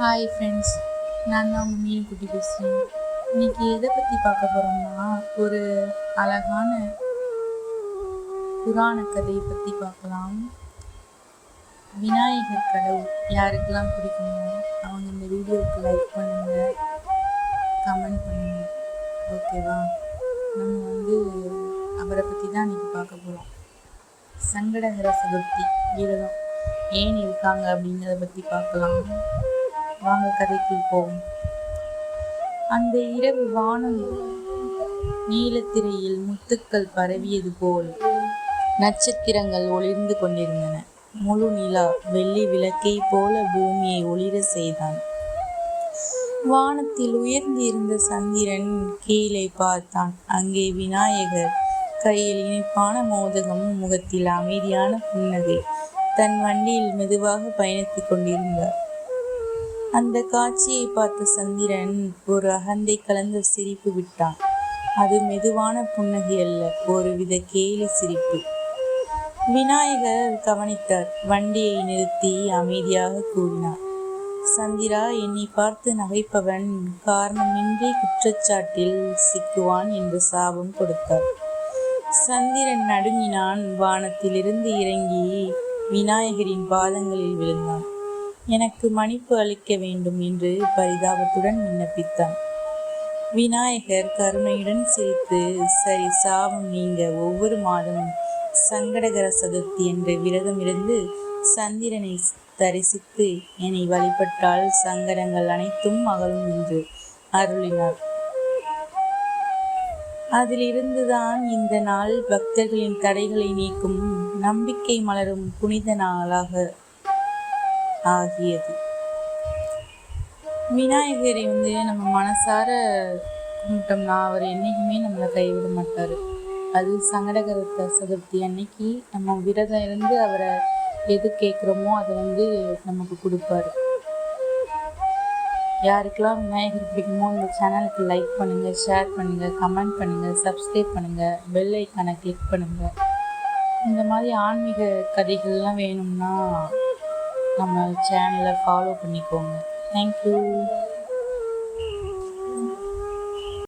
Hi friends நான் தான் உங்கள் மீன் குட்டி பேசுகிறேன் இன்னைக்கு எதை பற்றி பார்க்க போகிறோம்னா ஒரு அழகான புராண கதையை பற்றி பார்க்கலாம். விநாயகர் கடவுள் யாருக்கெல்லாம் பிடிக்குமோ அவங்க இந்த வீடியோவுக்கு லைக் பண்ணுங்கள் கமெண்ட் பண்ணுங்க. ஓகேவா நம்ம வந்து அவரை பற்றி தான் இன்னைக்கு பார்க்க போகிறோம் சங்கடகர சதுர்த்தி விரதம் ஏன் இருக்காங்க அப்படிங்கிறத பற்றி பார்க்கலாம். வாங்க கதைக்குள் போவோம் அந்த இரவு வானம் நீலத்திரையில் முத்துக்கள் பரவியது போல் நட்சத்திரங்கள் ஒளிர்ந்து கொண்டிருந்தன. முழு நிலா வெள்ளி விளக்கை போல பூமியை ஒளிர செய்தான். வானத்தில் உயர்ந்து இருந்த சந்திரன் கீழே பார்த்தான். அங்கே விநாயகர் கையில் இனிப்பான மோதகமும் முகத்தில் அமைதியான புன்னகை தன் வண்டியில் மெதுவாக பயணித்துக் கொண்டிருந்தார். அந்த காட்சியை பார்த்த சந்திரன் ஒரு அகந்தை கலந்த சிரிப்பு விட்டான். அது மெதுவான புன்னகை அல்ல ஒருவித கேலி சிரிப்பு. விநாயகர் கவனித்தார் வண்டியை நிறுத்தி அமைதியாக கூறினார். சந்திரா என்னை பார்த்து நகைப்பவன் காரணமின்றி குற்றச்சாட்டில் சிக்குவான் என்று சாபம் கொடுத்தார். சந்திரன் நடுங்கினான் வானத்திலிருந்து இறங்கி விநாயகரின் பாதங்களில் விழுந்தான். எனக்கு மன்னிப்பு அளிக்க வேண்டும் என்று பரிதாபத்துடன் விண்ணப்பித்தான். விநாயகர் கருணையுடன் சிரித்து சரி சாபம் நீங்க ஒவ்வொரு மாதமும் சங்கடகர சதுர்த்தி என்ற விரதமிருந்து சந்திரனை தரிசித்து என்னை வழிபட்டால் சங்கடங்கள் அனைத்தும் அகலும் என்று அருளினார். அதிலிருந்துதான் இந்த நாள் பக்தர்களின் தடைகளை நீக்கும் நம்பிக்கை மலரும் புனித நாளாக ஆகியது. விநாயகரை வந்து நம்ம மனசார கும்பிட்டோம்னா அவர் என்றைக்குமே நம்மளை கைவிட மாட்டார். அது சங்கடகர சதுர்த்தி அன்னைக்கு நம்ம விரதம் இருந்து அவரை எது கேட்குறோமோ அதை வந்து நமக்கு கொடுப்பாரு. யாருக்கெல்லாம் விநாயகர் பிடிக்குமோ இந்த சேனலுக்கு லைக் பண்ணுங்கள் ஷேர் பண்ணுங்கள் கமெண்ட் பண்ணுங்கள் சப்ஸ்கிரைப் பண்ணுங்கள் பெல் ஐக்கானை கிளிக் பண்ணுங்கள் இந்த மாதிரி ஆன்மீக கதைகள்லாம் வேணும்னா நம்ம சேனலை ஃபாலோ பண்ணிக்கோங்க. தேங்க்யூ